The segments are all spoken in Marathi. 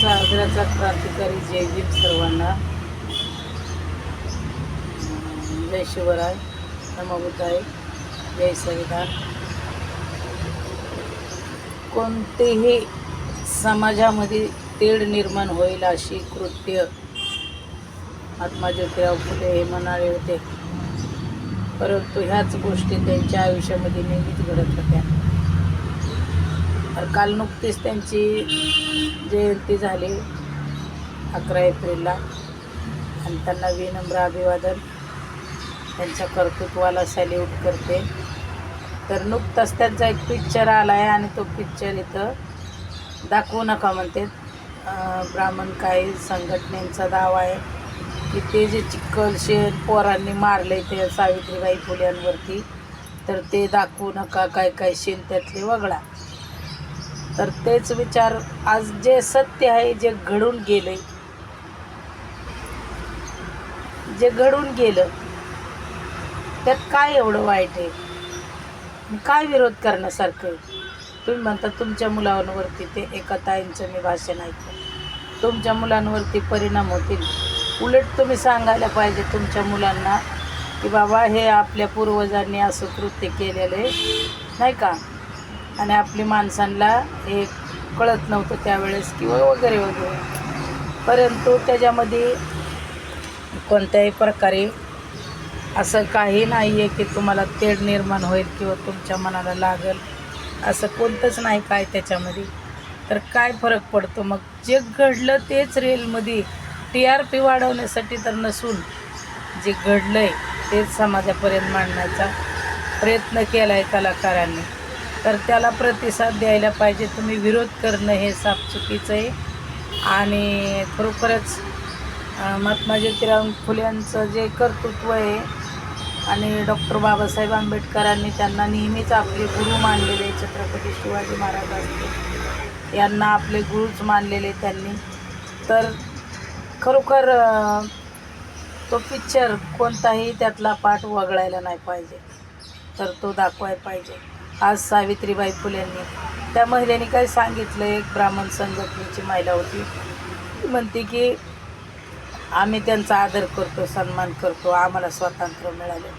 सागराचा क्रांतिकारी जय भीम सर्वांना. जय शिवराय नमोबुद्धाय जय संविधान कोणतेही समाजामध्ये तेढ निर्माण होईल अशी कृत्य महात्मा ज्योतिराव फुले हे म्हणाले होते. परंतु ह्याच गोष्टी त्यांच्या आयुष्यामध्ये नेहमीच घडत होत्या. तर काल नुकतीच त्यांची जयंती झाली अकरा एप्रिलला. आणि त्यांना विनम्र अभिवादन. त्यांच्या कर्तृत्वाला सॅल्यूट करते. तर नुकताच त्यांचा एक पिक्चर आला आहे आणि तो पिक्चर इथं दाखवू नका म्हणते. ब्राह्मण काही संघटनेचा दावा आहे की ते जे चिखल पोरांनी मारले ते सावित्रीबाई फुल्यांवरती तर ते दाखवू नका. काय काय शेण त्यातले वगळा. तर तेच विचार आज जे सत्य आहे जे घडून गेले. जे घडून गेलं त्यात काय एवढं वाईट आहे? काय विरोध करण्यासारखं आहे? तुम्ही म्हणता तुमच्या मुलांवरती ते एका ताईंचं मी भाषण ऐकलं. तुमच्या मुलांवरती परिणाम होतील. उलट तुम्ही सांगायला पाहिजे तुमच्या मुलांना की बाबा हे आपल्या पूर्वजांनी असं कृत्य केलेलं आहे. नाही का? आणि आपली माणसांना हे कळत नव्हतं त्यावेळेस किंवा वगैरे वगैरे. परंतु त्याच्यामध्ये कोणत्याही प्रकारे असं काही नाही आहे की तुम्हाला तेढ निर्माण होईल किंवा तुमच्या मनाला लागेल. असं कोणतंच नाही काय त्याच्यामध्ये. तर काय फरक पडतो? मग जे घडलं तेच रेलमध्ये टी आर पी वाढवण्यासाठी तर नसून जे घडलं आहे तेच समाजापर्यंत मांडण्याचा प्रयत्न केला आहे कलाकारांनी. तर त्याला प्रतिसाद द्यायला पाहिजे. तुम्ही विरोध करणं हे साफ चुकीचं आहे. आणि खरोखरच महात्मा ज्योतिराव फुल्यांचं जे कर्तृत्व आहे आणि डॉक्टर बाबासाहेब आंबेडकरांनी त्यांना नेहमीच आपले गुरु मानलेले छत्रपती शिवाजी महाराज यांना आपले गुरुच मानलेले त्यांनी. तर खरोखर तो पिक्चर कोणताही त्यातला पाठ वगळायला नाही पाहिजे. तर तो दाखवायला पाहिजे. आज सावित्रीबाई फुलेंनी त्या महिलेने काय सांगितलं एक ब्राह्मण संघटनेची महिला होती. ती म्हणते की आम्ही त्यांचा आदर करतो सन्मान करतो आम्हाला स्वातंत्र्य मिळाले.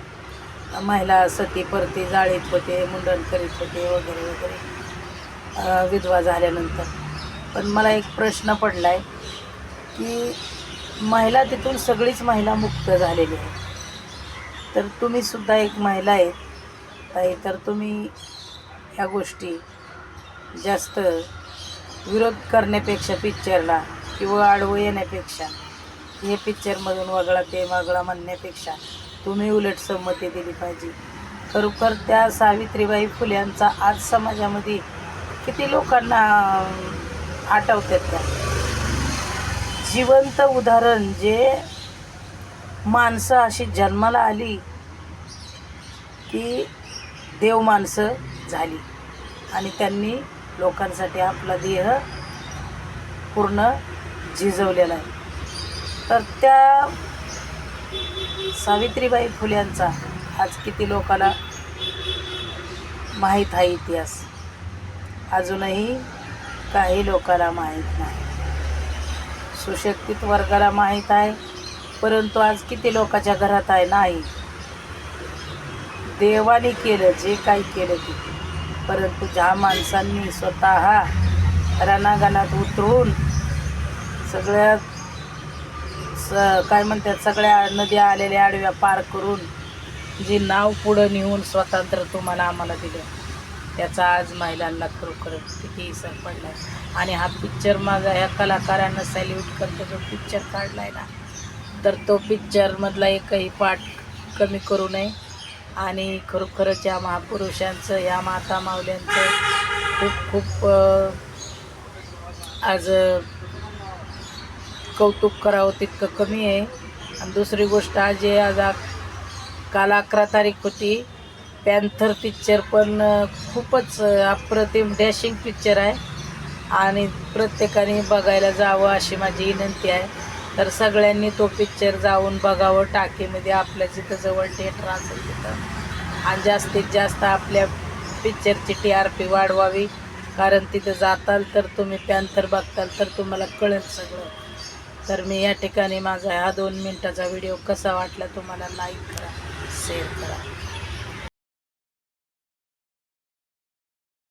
महिला सती परती जाळीत होते मुंडन करीत होते वगैरे वगैरे. विधवा झाल्यानंतर. पण मला एक प्रश्न पडला आहे की महिला तिथून सगळीच महिला मुक्त झालेली आहे तर तुम्हीसुद्धा एक महिला आहे ताई तर तुम्ही ह्या गोष्टी जास्त विरोध करण्यापेक्षा पिक्चरला किंवा आडवं येण्यापेक्षा हे पिक्चरमधून वगळा ते वगळा म्हणण्यापेक्षा तुम्ही उलट संमती दिली पाहिजे. खरोखर त्या सावित्रीबाई फुल्यांचा आज समाजामध्ये किती लोकांना आठवतात त्या जिवंत उदाहरण जे माणसं अशी जन्माला आली की देव माणसं झाली. आणि त्यांनी लोकांसाठी आपला देह पूर्ण झिजवलेला आहे. तर त्या सावित्रीबाई फुल्यांचा आज किती लोकांना माहीत आहे इतिहास? अजूनही काही लोकांना माहीत नाही. सुशक्तित वर्गाला माहीत आहे परंतु आज किती लोकांच्या घरात आहे नाही. देवाने केलं जे काही केलं ते. परंतु ज्या माणसांनी स्वतः रणांगणात उतरून सगळ्या स काय म्हणतात सगळ्या नद्या आलेल्या आडव्या पार करून जी नाव पुढं नेऊन स्वातंत्र्य तुम्हाला आम्हाला दिलं त्याचा आज महिलांना खरोखर किती सर पडला आहे आणि हा पिक्चर माझा ह्या कलाकारांना सॅल्यूट करतो जो पिक्चर काढला आहे ना तर तो पिक्चरमधला एकही पाठ कमी करू नये. आणि खरोखरच या महापुरुषांचं या माता माऊल्यांचं खूप खूप आज कौतुक करावं तितकं कमी आहे. आणि दुसरी गोष्ट आज जे आज काल अकरा तारीख होती. पॅन्थर पिक्चर पण खूपच अप्रतिम डॅशिंग पिक्चर आहे. आणि प्रत्येकाने बघायला जावं अशी माझी विनंती आहे. तर सगळ्यांनी तो पिक्चर जाऊन बघावं. टाकीमध्ये आपल्या जिथं जवळ थिएटर असेल तिथं. आणि जास्तीत जास्त आपल्या पिक्चरची टी आर पी वाढवावी. कारण तिथं जाताल तर तुम्ही पॅन्थर बघताल तर तुम्हाला कळेल सगळं. तर मी या ठिकाणी माझा हा दोन मिनटाचा व्हिडिओ कसा वाटला तुम्हाला लाईक करा शेअर करा.